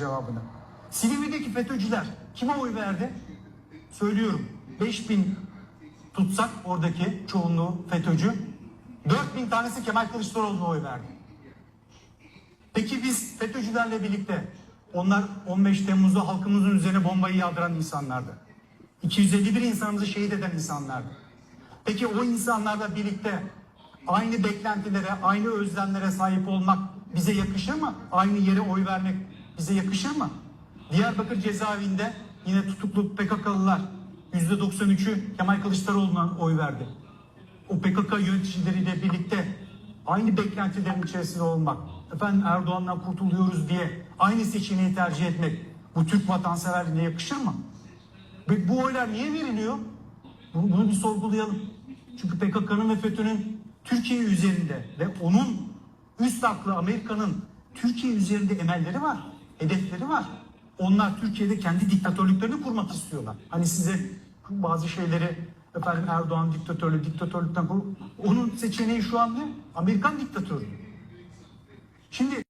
cevabını. Silivri'deki FETÖ'cüler kime oy verdi? Söylüyorum. 5000 tutsak oradaki çoğunluğu FETÖ'cü. 4000 tanesi Kemal Kılıçdaroğlu'na oy verdi. Peki biz FETÖ'cülerle birlikte onlar 15 Temmuz'da halkımızın üzerine bombayı yağdıran insanlardı. 251 insanımızı şehit eden insanlardı. Peki o insanlarla birlikte aynı beklentilere, aynı özlemlere sahip olmak bize yakışır mı? Aynı yere oy vermek bize yakışır mı? Diyarbakır cezaevinde yine tutuklu PKK'lılar %93'ü Kemal Kılıçdaroğlu'na oy verdi. O PKK yöneticileriyle birlikte aynı beklentilerin içerisinde olmak, efendim Erdoğan'dan kurtuluyoruz diye aynı seçeneği tercih etmek bu Türk vatanseverliğine yakışır mı? Ve bu oylar niye veriliyor? Bunu, bunu bir sorgulayalım. Çünkü PKK'nın ve FETÖ'nün Türkiye üzerinde ve onun üst aklı Amerika'nın Türkiye üzerinde emelleri var, hedefleri var. Onlar Türkiye'de kendi diktatörlüklerini kurmak istiyorlar. Hani size bazı şeyleri efendim Erdoğan diktatörlüğü, diktatörlükten kur. Onun seçeneği şu an ne? Amerikan diktatörlüğü. Şimdi